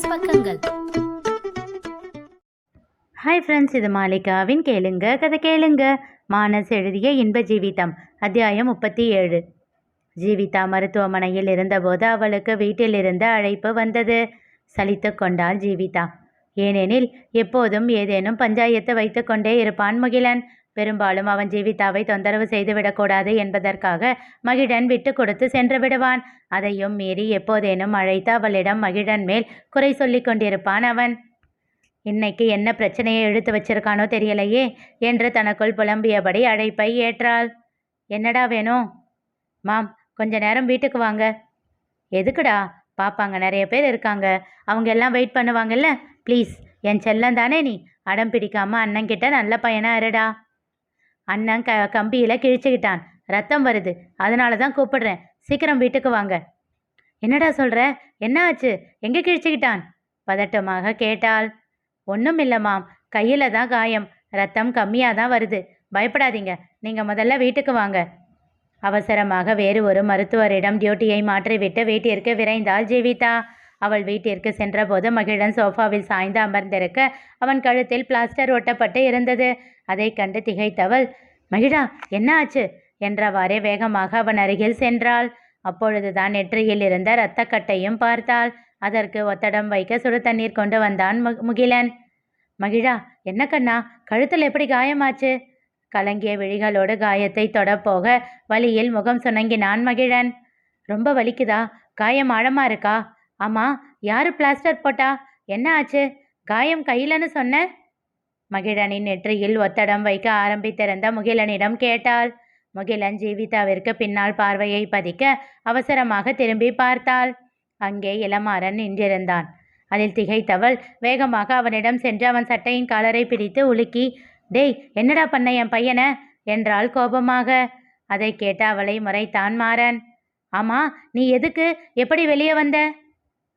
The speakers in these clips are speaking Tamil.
பிசினஸ் பக்கங்கள். ஹாய் ஃப்ரெண்ட்ஸ் இது மாலிகாவின் கேளுங்க கதை கேளுங்க. மானஸ் எழுதிய இன்ப ஜீவிதம் அத்தியாயம் முப்பத்தி ஏழு. ஜீவிதா மருத்துவமனையில் இருந்தபோது அவளுக்கு வீட்டிலிருந்து அழைப்பு வந்தது. சலித்து கொண்டாள் ஜீவிதா. ஏனெனில் எப்போதும் ஏதேனும் பஞ்சாயத்து வைத்து கொண்டே இருப்பான் முகிலன். பெரும்பாலும் அவன் ஜீவிதாவை தொந்தரவு செய்துவிடக்கூடாது என்பதற்காக மகிழன் விட்டு கொடுத்து சென்று விடுவான். அதையும் மீறி எப்போதேனும் அழைத்து அவளிடம் மகிழன் மேல் குறை சொல்லிக் கொண்டிருப்பான் அவன். இன்னைக்கு என்ன பிரச்சனையை எடுத்து வச்சிருக்கானோ தெரியலையே என்று தனக்குள் புலம்பியபடி அழைப்பை ஏற்றாள். என்னடா வேணும் மாம் கொஞ்ச நேரம் வீட்டுக்கு வாங்க. எதுக்குடா? பாப்பாங்க நிறைய பேர் இருக்காங்க. அவங்க எல்லாம் வெயிட் பண்ணுவாங்கல்ல? ப்ளீஸ் என் செல்லம் தானே நீ? அடம் பிடிக்காம அண்ணன்கிட்ட நல்ல பையனா இருடா. அண்ணன் க கம்பியில் கிழிச்சுக்கிட்டான். ரத்தம் வருது. அதனால தான் கூப்பிடுறேன். சீக்கிரம் வீட்டுக்கு வாங்க. என்னடா சொல்கிற என்ன ஆச்சு? எங்கே கிழிச்சுக்கிட்டான்? பதட்டமாக கேட்டாள். ஒன்றும் இல்லைம்மாம் கையில் தான் காயம். ரத்தம் கம்மியாக தான் வருது. பயப்படாதீங்க. நீங்கள் முதல்ல வீட்டுக்கு வாங்க. அவசரமாக வேறு ஒரு மருத்துவரிடம் டியூட்டியை மாற்றிவிட்டு வீட்டிற்கு விரைந்தாள் ஜீவிதா. அவள் வீட்டிற்கு சென்றபோது மகிழன் சோஃபாவில் சாய்ந்து அமர்ந்திருக்க அவன் கழுத்தில் பிளாஸ்டர் ஒட்டப்பட்டு இருந்தது. அதை கண்டு திகைத்தவள் மகிழா என்ன ஆச்சு? என்றவாறே வேகமாக அவன் அருகில் சென்றாள். அப்பொழுதுதான் நெற்றியில் இருந்த இரத்தக்கட்டையும் பார்த்தாள். அதற்கு ஒத்தடம் வைக்க சுடு தண்ணீர் கொண்டு வந்தான் மு- முகிலன். மகிழா என்ன கண்ணா கழுத்தில் எப்படி காயமாச்சு? கலங்கிய விழிகளோடு காயத்தை தொடப்போக வழியில் முகம் சுணங்கினான் மகிழன். ரொம்ப வலிக்குதா? காயம் ஆழமா இருக்கா? ஆமாம் யார் பிளாஸ்டர் போட்டா? என்ன ஆச்சு? காயம் கையிலன்னு சொன்ன? மகிழனின் நெற்றியில் ஒத்தடம் வைக்க ஆரம்பித்திருந்த முகிலனிடம் கேட்டாள். முகிலன் ஜீவிதாவிற்கு பின்னால் பார்வையை பதிக்க அவசரமாக திரும்பி பார்த்தாள். அங்கே இளமாறன் நின்றிருந்தான். அதில் திகைத்தவள் வேகமாக அவனிடம் சென்று அவன் சட்டையின் காலரை பிடித்து உலுக்கி டேய் என்னடா பண்ண என் பையனை? என்றாள் கோபமாக. அதை கேட்ட அவளை முறைத்தான் மாறன். ஆமா நீ எதுக்கு? எப்படி வெளியே வந்த?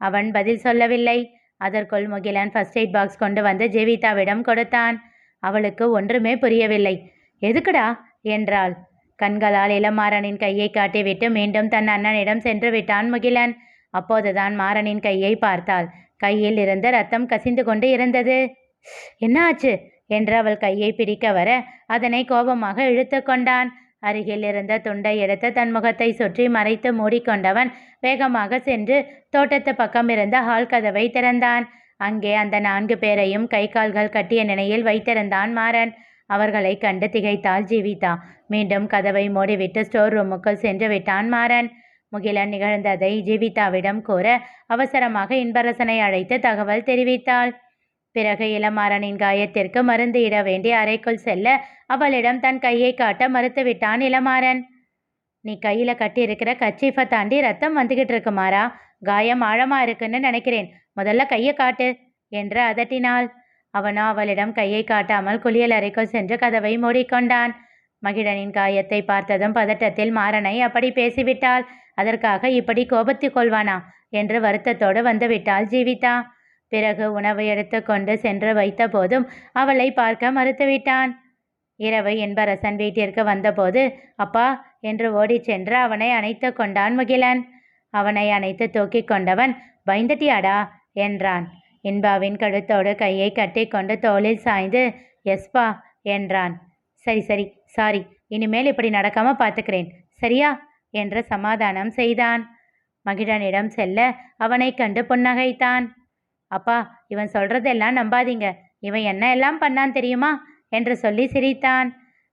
அவன் பதில் சொல்லவில்லை. அதற்குள் முகிலன் ஃபர்ஸ்ட் எய்ட் பாக்ஸ் கொண்டு வந்து ஜெவிதாவிடம் கொடுத்தான். அவளுக்கு ஒன்றுமே புரியவில்லை. எதுக்குடா? என்றாள். கண்களால் இளமாறனின் கையை காட்டிவிட்டு மீண்டும் தன் அண்ணனிடம் சென்று விட்டான் முகிலன். அப்போதுதான் மாறனின் கையை பார்த்தாள். கையில் இருந்த ரத்தம் கசிந்து கொண்டு இருந்தது. என்ன ஆச்சு என்று அவள் கையை பிடிக்க வர அதனை கோபமாக இழுத்து கொண்டான். அருகில் இருந்த துண்டை எடுத்து தன் முகத்தை சுற்றி மறைத்து மூடிக்கொண்டவன் வேகமாக சென்று தோட்டத்து பக்கம் இருந்த ஹால் கதவை திறந்தான். அங்கே அந்த நான்கு பேரையும் கை கால்கள் கட்டிய நிலையில் வைத்திருந்தான் மாறன். அவர்களை கண்டு திகைத்தாள் ஜீவிதா. மீண்டும் கதவை மூடிவிட்டு ஸ்டோர் ரூமுக்குள் சென்று விட்டான் மாறன். முகிலன் நிகழ்ந்ததை ஜீவிதாவிடம் கூற அவசரமாக இன்பரசனை அழைத்து தகவல் தெரிவித்தாள். பிறகு இளமாறனின் காயத்திற்கு மருந்து இட வேண்டி அறைக்குள் செல்ல அவளிடம் தன் கையை காட்ட மறுத்துவிட்டான் இளமாறன். நீ கையில கட்டியிருக்கிற கச்சீஃபை தாண்டி ரத்தம் வந்துகிட்டு இருக்குமாறா காயம் ஆழமா இருக்குன்னு நினைக்கிறேன். முதல்ல கையை காட்டு என்று அதட்டினாள். அவனோ அவளிடம் கையை காட்டாமல் குளியல் அறைக்குள் சென்று கதவை மூடிக்கொண்டான். மகிழனின் காயத்தை பார்த்ததும் பதட்டத்தில் மாறனை அப்படி பேசிவிட்டாள். அதற்காக இப்படி கோபத்து கொள்வானா? என்று வருத்தத்தோடு வந்துவிட்டாள் ஜீவிதா. பிறகு உணவை எடுத்துக்கொண்டு சென்று வைத்த போதும் அவளை பார்க்க மறுத்துவிட்டான். இரவு என்பரசன் வீட்டிற்கு வந்தபோது அப்பா என்று ஓடிச் சென்று அவனை அணைத்து கொண்டான் முகிலன். அவனை அணைத்து தூக்கி கொண்டவன் பயந்துட்டியாடா? என்றான். இன்பாவின் கழுத்தோடு கையை கட்டிக்கொண்டு தோளில் சாய்ந்து எஸ்பா என்றான். சரி சரி சாரி இனிமேல் இப்படி நடக்காம பார்த்துக்கிறேன். சரியா? என்று சமாதானம் செய்தான். மகிழனிடம் செல்ல அவனைக் கண்டு புன்னகைத்தான். அப்பா இவன் சொல்றதெல்லாம் நம்பாதீங்க. இவன் என்ன எல்லாம் பண்ணான் தெரியுமா? என்று சொல்லி சிரித்தான்.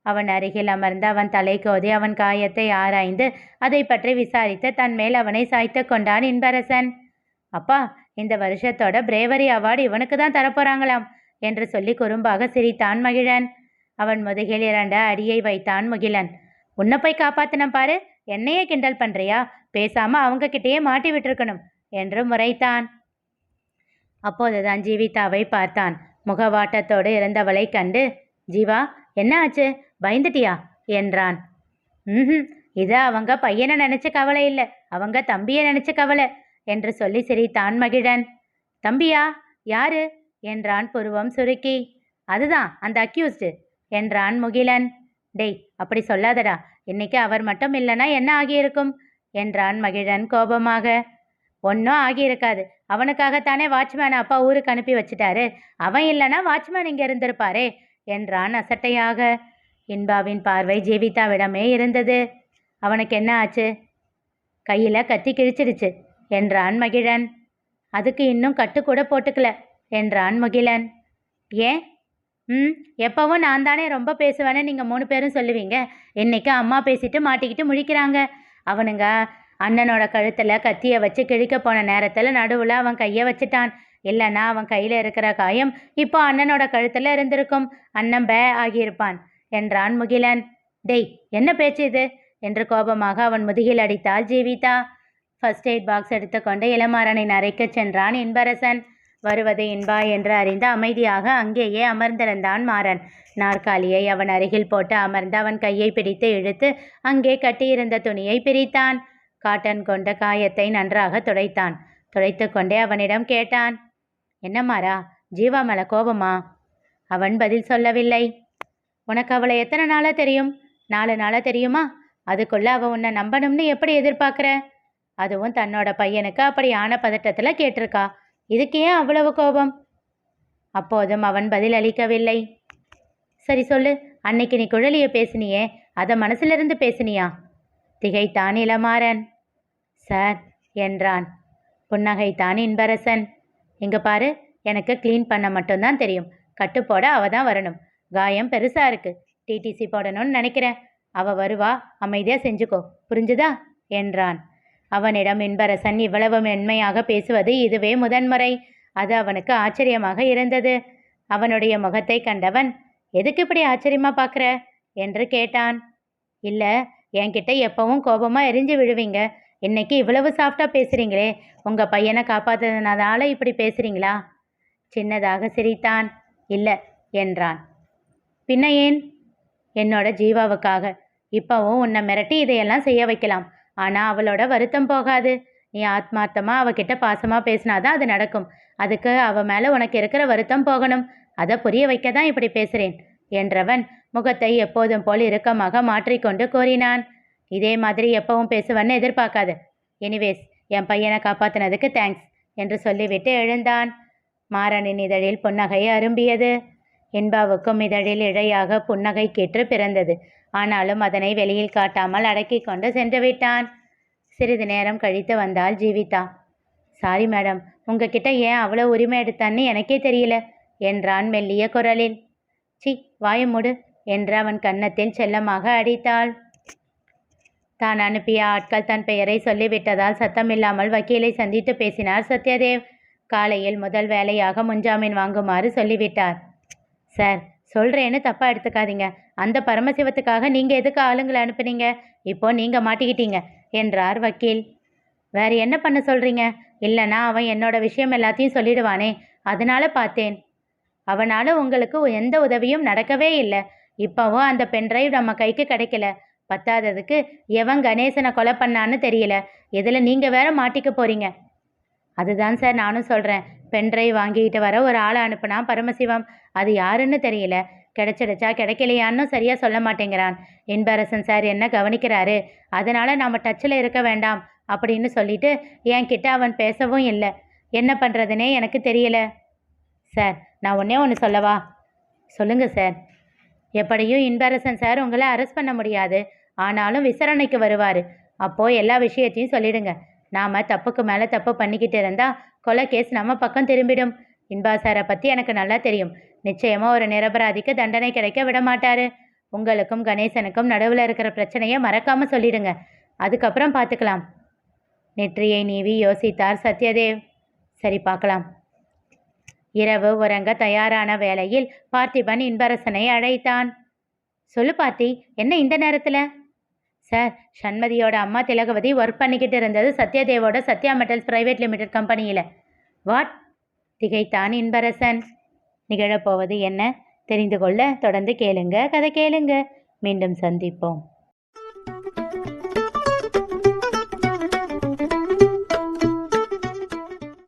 அவன் அருகில் அமர்ந்து அவன் தலைக்கோதி அவன் காயத்தை ஆராய்ந்து அதை பற்றி விசாரித்து தன் மேல் அவனை சாய்த்து கொண்டான் இன்பரசன். அப்பா இந்த வருஷத்தோட பிரேவரி அவார்டு இவனுக்கு தான் தரப்போறாங்களாம் என்று சொல்லி குறும்பாக சிரித்தான் மகிழன். அவன் முதுகில் இரண்ட அடியை வைத்தான் முகிலன். உன்னை போய் காப்பாத்தினம் பாரு. என்னையே கிண்டல் பண்றியா? பேசாம அவங்க கிட்டேயே மாட்டி விட்டிருக்கணும் என்று முறைத்தான். அப்போதுதான் ஜீவிதாவை பார்த்தான். முகவாட்டத்தோடு இருந்தவளை கண்டு ஜீவா என்ன ஆச்சு? பயந்துட்டியா? என்றான். ம் இது அவங்க பையனை நினைச்ச கவலை இல்லை. அவங்க தம்பியை நினைச்ச கவலை என்று சொல்லி சிரித்தான் மகிழன். தம்பியா? யாரு? என்றான் புருவம் சுருக்கி. அதுதான் அந்த அக்யூஸ்டு என்றான் முகிலன். டேய் அப்படி சொல்லாதடா. இன்னைக்கு அவர் மட்டும் இல்லைன்னா என்ன ஆகியிருக்கும்? என்றான் மகிழன் கோபமாக. ஒன்றும் ஆகியிருக்காது. அவனுக்காகத்தானே வாட்ச்மேனை அப்பா ஊருக்கு அனுப்பி வச்சிட்டாரு. அவன் இல்லைனா வாட்ச்மேன் இங்கே இருந்திருப்பாரே என்றான் அசட்டையாக. இன்பாவின் பார்வை ஜீவிதாவிடமே இருந்தது. அவனுக்கு என்ன ஆச்சு? கையில் கத்தி கிழிச்சிடுச்சு என்றான் மகிழன். அதுக்கு இன்னும் கட்டு கூட போட்டுக்கல என்றான் முகிலன். ஏன்? ம் எப்பவும் நான் தானே ரொம்ப பேசுவேன்னு நீங்கள் மூணு பேரும் சொல்லுவீங்க. இன்னைக்கு அம்மா பேசிட்டு மாட்டிக்கிட்டு முழிக்கிறாங்க. அவனுங்க அண்ணனோட கழுத்தில் கத்தியை வச்சு கிழிக்க போன நேரத்தில் நடுவில் அவன் கையை வச்சுட்டான். இல்லைன்னா அவன் கையில் இருக்கிற காயம் இப்போ அண்ணனோட கழுத்தில் இருந்திருக்கும். அண்ணன் பே ஆகியிருப்பான் என்றான் முகிலன். டேய் என்ன பேச்சு இது? என்று கோபமாக அவன் முதுகில் அடித்தாள் ஜீவிதா. ஃபர்ஸ்ட் எய்ட் பாக்ஸ் எடுத்துக்கொண்டு இளமாறனின் அறைக்குச் சென்றான் இன்பரசன். வருவது இன்பா என்று அறிந்து அமைதியாக அங்கேயே அமர்ந்திருந்தான் மாறன். நாற்காலியை அவன் அருகில் போட்டு அமர்ந்து அவன் கையை பிடித்து இழுத்து அங்கே கட்டியிருந்த துணியை பிரித்தான். காட்டன் கொண்ட காயத்தை நன்றாக துடைத்தான். துடைத்து கொண்டே அவனிடம் கேட்டான் என்னம்மாரா மாறா ஜீவா மேல கோபமா? அவன் பதில் சொல்லவில்லை. உனக்கு அவளை எத்தனை நாளாக தெரியும்? நாலு நாளாக தெரியுமா? அதுக்குள்ள அவள் உன்னை நம்பணும்னு எப்படி எதிர்பார்க்குற? அதுவும் தன்னோட பையனுக்கு அப்படி ஆன பதட்டத்தில் கேட்டிருக்கா. இதுக்கு ஏன் அவ்வளவு கோபம்? அப்போதும் அவன் பதில் அளிக்கவில்லை. சரி சொல்லு அன்னைக்கு நீ குழலிய பேசினியே அதை மனசிலிருந்து பேசினியா? திகைத்தான் இளமாறன். சார் என்றான். புன்னகைத்தான் இன்பரசன். இங்க பாரு எனக்கு க்ளீன் பண்ண மட்டும்தான் தெரியும். கட்டு போட அவ தான் வரணும். காயம் பெருசா இருக்கு. டிடிசி போடணும்னு நினைக்கிறேன். அவ வருவா. அமைதியா செஞ்சுக்கோ. புரிஞ்சுதா? என்றான். அவனிடம் இன்பரசன் இவ்வளவு மென்மையாக பேசுவது இதுவே முதன்முறை. அது அவனுக்கு ஆச்சரியமாக இருந்தது. அவனுடைய முகத்தை கண்டவன் எதுக்கு இப்படி ஆச்சரியமா பார்க்குற என்று கேட்டான். இல்லை என்கிட்ட எப்பவும் கோபமாக எரிஞ்சு விழுவீங்க. இன்னைக்கு இவ்வளவு சாஃப்டாக பேசுகிறீங்களே உங்கள் பையனை காப்பாத்துனதால இப்படி பேசுகிறீங்களா சின்னதாக சிரித்தான். இல்லை என்றான். பின்ன ஏன்? என்னோட ஜீவாவுக்காக. இப்போவும் உன்னை மிரட்டி இதையெல்லாம் செய்ய வைக்கலாம். ஆனால் அவளோட வருத்தம் போகாது. நீ ஆத்மார்த்தமாக அவகிட்ட பாசமாக பேசினாதான் அது நடக்கும். அதுக்கு அவள் மேலே உனக்கு இருக்கிற வருத்தம் போகணும். அதை புரிய வைக்க தான் இப்படி பேசுகிறேன் என்றவன் முகத்தை எப்போதும் போல் இறுக்கமாக மாற்றிக்கொண்டு கூறினான். இதே மாதிரி எப்பவும் பேசுவன்னு எதிர்பார்க்காது. எனிவேஸ் என் பையனை காப்பாத்தினதுக்கு தேங்க்ஸ் என்று சொல்லிவிட்டு எழுந்தான். மாறனின் இதழில் புன்னகை அரும்பியது. இன்பாவுக்கும் இதழில் இழையாக புன்னகை கேற்று பிறந்தது. ஆனாலும் அதனை வெளியில் காட்டாமல் அடக்கி கொண்டு சென்று விட்டான். சிறிது நேரம் கழித்து வந்தால் ஜீவிதா. சாரி மேடம் உங்ககிட்ட ஏன் அவ்வளோ உரிமை எடுத்தான்னு எனக்கே தெரியல என்றான் மெல்லிய குரலில். சி வாயமுடு என்று அவன் கன்னத்தில் செல்லமாக அடித்தாள். தான் அனுப்பிய ஆட்கள் தன் பெயரை சொல்லிவிட்டதால் சத்தமில்லாமல் வக்கீலை சந்தித்து பேசினார் சத்யதேவ். காலையில் முதல் வேலையாக முன்ஜாமீன் வாங்குமாறு சொல்லிவிட்டார். சார் சொல்கிறேன்னு தப்பாக எடுத்துக்காதீங்க. அந்த பரமசிவத்துக்காக நீங்கள் எதுக்கு ஆளுங்களை அனுப்புனீங்க? இப்போ நீங்கள் மாட்டிக்கிட்டீங்க என்றார் வக்கீல். வேறு என்ன பண்ண சொல்கிறீங்க இல்லைனா அவன் என்னோட விஷயம் எல்லாத்தையும் சொல்லிடுவானே. அதனால பார்த்தேன். அவனால் உங்களுக்கு எந்த உதவியும் நடக்கவே இல்லை. இப்போவும் அந்த பென்ட்ரைவ் நம்ம கைக்கு கிடைக்கல. பத்தாததுக்கு எவன் கணேசனை கொலை பண்ணான்னு தெரியல. இதில் நீங்கள் வேற மாட்டிக்க போகிறீங்க அதுதான் சார் நானும் சொல்கிறேன் பென்ட்ரைவ் வாங்கிக்கிட்டு வர ஒரு ஆளை அனுப்புனா பரமசிவம். அது யாருன்னு தெரியல. கிடைச்சிடுச்சா கிடைக்கலையான்னு சரியாக சொல்ல மாட்டேங்கிறான். இன்பரசன் சார் என்ன கவனிக்கிறாரு? அதனால் நாம் டச்சில் இருக்க வேண்டாம் அப்படின்னு சொல்லிட்டு என்கிட்ட அவன் பேசவும் இல்லை. என்ன பண்ணுறதுனே எனக்கு தெரியல. சார் நான் ஒன்றே ஒன்று சொல்லவா? சொல்லுங்கள் சார். எப்படியும் இன்பரசன் சார் உங்களை அரெஸ்ட் பண்ண முடியாது. ஆனாலும் விசாரணைக்கு வருவார். அப்போது எல்லா விஷயத்தையும் சொல்லிடுங்க. நாம் தப்புக்கு மேலே தப்பு பண்ணிக்கிட்டு இருந்தால் கொலை கேஸ் நம்ம பக்கம் திரும்பிடும். இன்பா சாரை பற்றி எனக்கு நல்லா தெரியும். நிச்சயமாக ஒரு நிரபராதிக்கு தண்டனை கிடைக்க விட மாட்டார். உங்களுக்கும் கணேசனுக்கும் நடுவில் இருக்கிற பிரச்சனையை மறக்காமல் சொல்லிடுங்க. அதுக்கப்புறம் பார்த்துக்கலாம் நெற்றியை நீவி யோசித்தார் சத்யதேவ். சரி பார்க்கலாம் இரவு உறங்க தயாரான வேளையில் பார்த்திபன் இன்பரசனை அழைத்தான். சொல்லு பார்த்தி என்ன இந்த நேரத்தில்? சார் சண்மதியோட அம்மா திலகவதி ஒர்க் பண்ணிக்கிட்டு இருந்தது சத்யதேவோட சத்யா மெட்டல்ஸ் பிரைவேட் லிமிடெட் கம்பெனியில் வாட் திகைத்தான் இன்பரசன். நிகழப்போவது என்ன? தெரிந்து கொள்ள தொடர்ந்து கேளுங்க கதை கேளுங்க. மீண்டும் சந்திப்போம்.